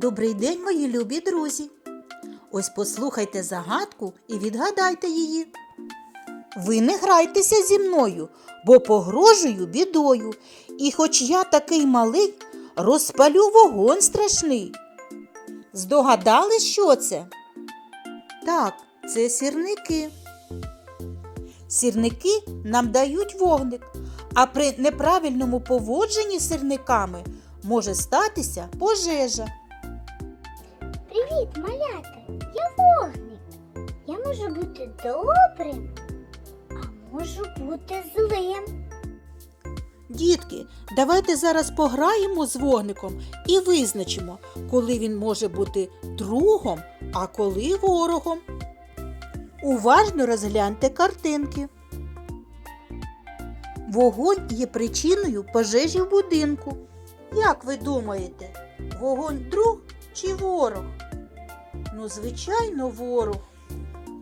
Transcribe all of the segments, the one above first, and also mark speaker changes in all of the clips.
Speaker 1: Добрий день, мої любі друзі. Ось послухайте загадку і відгадайте її. Ви не грайтеся зі мною, бо погрожую бідою. І хоч я такий малий, розпалю вогонь страшний. Здогадались, що це? Так, це сірники. Сірники нам дають вогник, а при неправильному поводженні з сірниками може статися пожежа.
Speaker 2: Привіт, малята! Я вогник. Я можу бути добрим, а можу бути злим.
Speaker 1: Дітки, давайте зараз пограємо з вогником і визначимо, коли він може бути другом, а коли ворогом. Уважно розгляньте картинки. Вогонь є причиною пожежі в будинку. Як ви думаєте, вогонь друг чи ворог? Ну, звичайно, ворог.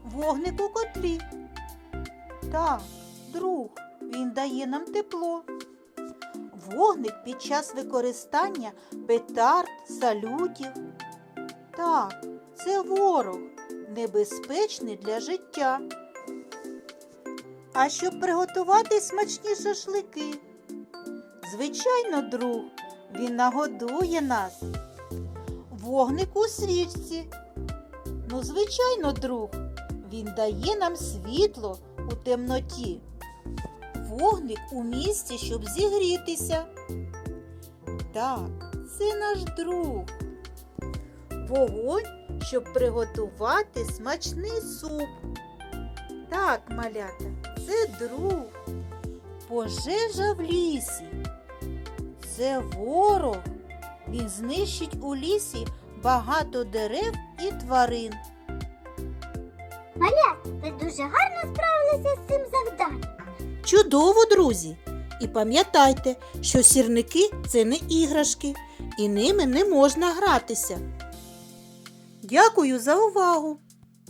Speaker 1: Вогник у котлі. Так, друг, він дає нам тепло. Вогник під час використання петард, салютів. Так, це ворог, небезпечний для життя. А щоб приготувати смачні шашлики. Звичайно, друг, він нагодує нас. Вогник у свічці. Ну, звичайно, друг, він дає нам світло у темноті. Вогник у місці, щоб зігрітися. Так, це наш друг. Вогонь, щоб приготувати смачний суп. Так, малята, це друг. Пожежа в лісі. Це ворог. Він знищить у лісі багато дерев і тварин.
Speaker 2: Малята, ви дуже гарно справилися з цим завданням.
Speaker 1: Чудово, друзі! І пам'ятайте, що сірники це не іграшки, і ними не можна гратися. Дякую за увагу!